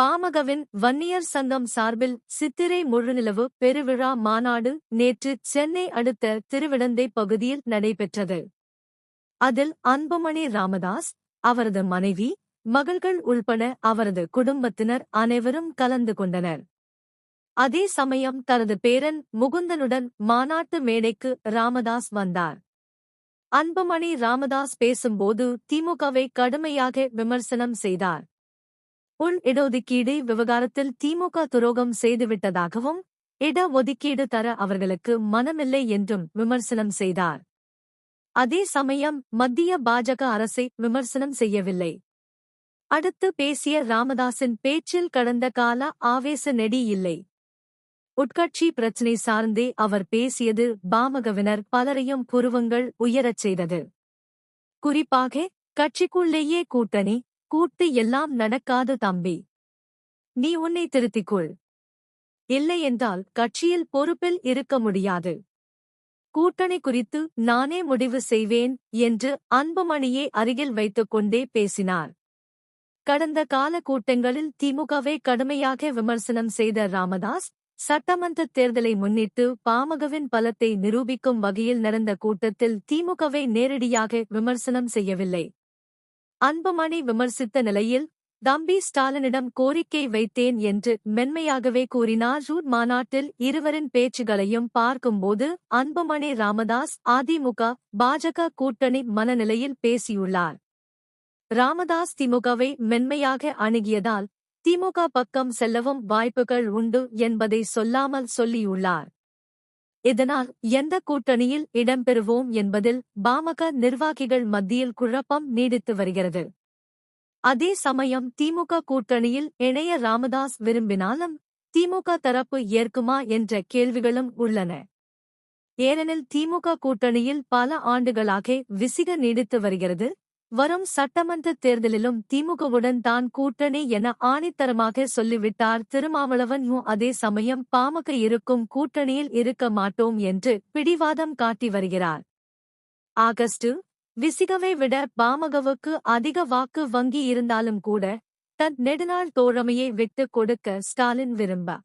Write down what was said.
பாமகவின் வன்னியர் சங்கம் சார்பில் சித்திரை முழுநிலவு பெருவிழா மாநாடு நேற்று சென்னை அடுத்த திருவிடந்தை பகுதியில் நடைபெற்றது. அதில் அன்புமணி ராமதாஸ் அவரது மனைவி மகள்கள் உள்பட அவரது குடும்பத்தினர் அனைவரும் கலந்து கொண்டனர். அதே சமயம் தனது பேரன் முகுந்தனுடன் மாநாட்டு மேடைக்கு ராமதாஸ் வந்தார். அன்புமணி ராமதாஸ் பேசும்போது திமுகவை கடுமையாக விமர்சனம் செய்தார். உள் இடஒதுக்கீடு விவகாரத்தில் திமுக துரோகம் செய்துவிட்டதாகவும் இட ஒதுக்கீடு தர அவர்களுக்கு மனமில்லை என்றும் விமர்சனம் செய்தார். அதே சமயம் மத்திய பாஜக அரசை விமர்சனம் செய்யவில்லை. அடுத்து பேசிய ராமதாசின் பேச்சில் கடந்த கால ஆவேச நெடி இல்லை. உட்கட்சி பிரச்சினை சார்ந்தே அவர் பேசியது பாமகவினர் பலரையும் புருவங்கள் உயரச் செய்தது. குறிப்பாக கட்சிக்குள்ளேயே கூட்டணி கூட்டு எல்லாம் நடக்காது தம்பி. நீ உன்னை திருத்திக்கொள். இல்லையென்றால் கட்சியில் பொறுப்பில் இருக்க முடியாது. கூட்டணி குறித்து நானே முடிவு செய்வேன் என்று அன்புமணியை அருகில் வைத்துக் கொண்டே பேசினார். கடந்த கால கூட்டங்களில் திமுகவை கடுமையாக விமர்சனம் செய்த ராமதாஸ் சட்டமன்ற தேர்தலை முன்னிட்டு பாமகவின் பலத்தை நிரூபிக்கும் வகையில் நடந்த கூட்டத்தில் திமுகவை நேரடியாக விமர்சனம் செய்யவில்லை. அன்புமணி விமர்சித்த நிலையில் தம்பி ஸ்டாலினிடம் கோரிக்கை வைத்தேன் என்று மென்மையாகவே கூறினார். ரூட் மாநாட்டில் இருவரின் பேச்சுகளையும் பார்க்கும்போது அன்புமணி ராமதாஸ் அதிமுக பாஜக கூட்டணி மனநிலையில் பேசியுள்ளார். ராமதாஸ் திமுகவை மென்மையாக அணுகியதால் திமுக பக்கம் செல்லவும் வாய்ப்புகள் உண்டு என்பதை சொல்லாமல் சொல்லியுள்ளார். இதனால் எந்த கூட்டணியில் இடம்பெறுவோம் என்பதில் பாமக நிர்வாகிகள் மத்தியில் குழப்பம் நீடித்து வருகிறது. அதே சமயம் திமுக கூட்டணியில் இணைய ராமதாஸ் விரும்பினாலும் திமுக தரப்பு ஏற்குமா என்ற கேள்விகளும் உள்ளன. ஏனெனில் திமுக கூட்டணியில் பல ஆண்டுகளாக விசிக நீடித்து வருகிறது வரும் சட்டமன்ற தேர்தலிலும் திமுகவுடன் தான் கூட்டணி என ஆணித்தரமாக சொல்லிவிட்டார் திருமாவளவன். அதே சமயம் பாமக இருக்கும் கூட்டணியில் இருக்க மாட்டோம் என்று பிடிவாதம் காட்டி வருகிறார். ஆகஸ்ட் விசிகவை விட பாமகவுக்கு அதிக வாக்கு வங்கி இருந்தாலும் கூட தன் நெடுநாள் தோழமையை விட்டுக் கொடுக்க ஸ்டாலின் விரும்ப